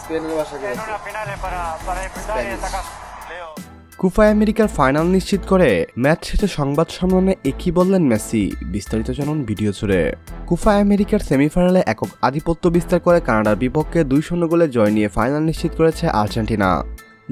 স্পেনের ভাষা কি en una final para, para disfrutar y destacar. Leo. কুফা আমেরিকার ফাইনাল নিশ্চিত করে ম্যাচ শেষে সংবাদ সম্মেলনে একই বললেন মেসি বিস্তারিত জানুন ভিডিও জুড়ে কুফা আমেরিকার সেমিফাইনালে একক আধিপত্য বিস্তার করে কানাডার বিপক্ষে দুই শূন্য গোলে জয় নিয়ে ফাইনাল নিশ্চিত করেছে আর্জেন্টিনা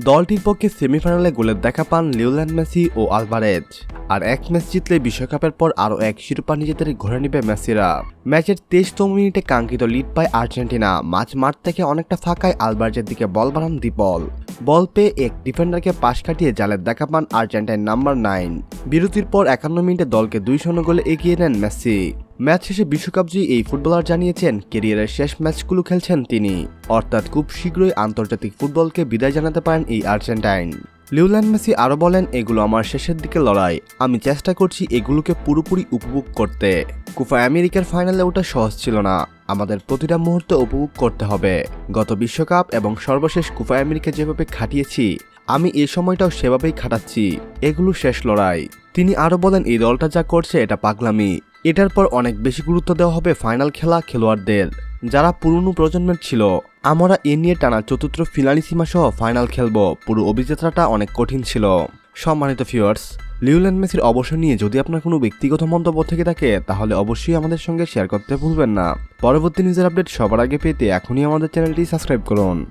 দলটির পক্ষে সেমিফাইনালে গোলের দেখা পান লিওল্যান্ড মেসি ও আলভারেজ। আর এক ম্যাচ জিতলে বিশ্বকাপের পর আরও এক শিরোপা নিজেদের ঘরে নেবে মেসিরা। ম্যাচের তেইশতম মিনিটে কাঙ্ক্ষিত লিড পায় আর্জেন্টিনা। মাঝ মাঠ থেকে অনেকটা ফাঁকায় আলবার্জের দিকে বল বাড়ান দীপল। বল পেয়ে এক ডিফেন্ডারকে পাশ কাটিয়ে জালের দেখা পান আর্জেন্টাইন নাম্বার নাইন। বিরতির পর একান্ন মিনিটে দলকে দুই শূন্য গোলে এগিয়ে নেন মেসি। ম্যাচ শেষে বিশ্বকাপ জয়ী এই ফুটবলার জানিয়েছেন, কেরিয়ারের শেষ ম্যাচগুলো খেলছেন তিনি। অর্থাৎ খুব শীঘ্রই আন্তর্জাতিক ফুটবলকে বিদায় জানাতে পারেন এই আর্জেন্টাইন। লিওল্যান্ড মেসি আরও বলেন, এগুলো আমার শেষের দিকে লড়াই। আমি চেষ্টা করছি এগুলোকে পুরোপুরি উপভোগ করতে। কুফা আমেরিকার ফাইনালে ওটা সহজ ছিল না। আমাদের প্রতিটা মুহূর্ত উপভোগ করতে হবে। গত বিশ্বকাপ এবং সর্বশেষ কুফা আমেরিকা যেভাবে খাটিয়েছি, আমি এই সময়টাও সেভাবেই খাটাচ্ছি। এগুলো শেষ লড়াই। তিনি আরও বলেন, এই দলটা যা করছে, এটা পাগলামি। এটার পর অনেক বেশি গুরুত্ব দেওয়া হবে ফাইনাল খেলা খেলোয়াড়দের। যারা পুরনো প্রজন্মের ছিল, আমরা এ নিয়ে টানা চতুর্থ ফিনালিসিমা সহ ফাইনাল খেলব। পুরো অভিযাত্রাটা অনেক কঠিন ছিল। সম্মানিত ফিওয়ার্স লিওল্যান্ড মেসির অবসর নিয়ে যদি আপনার কোনো ব্যক্তিগত মন্তব্য থেকে থাকে, তাহলে অবশ্যই আমাদের সঙ্গে শেয়ার করতে ভুলবেন না। পরবর্তী নিউজের আপডেট সবার আগে পেতে এখনই আমাদের চ্যানেলটি সাবস্ক্রাইব করুন।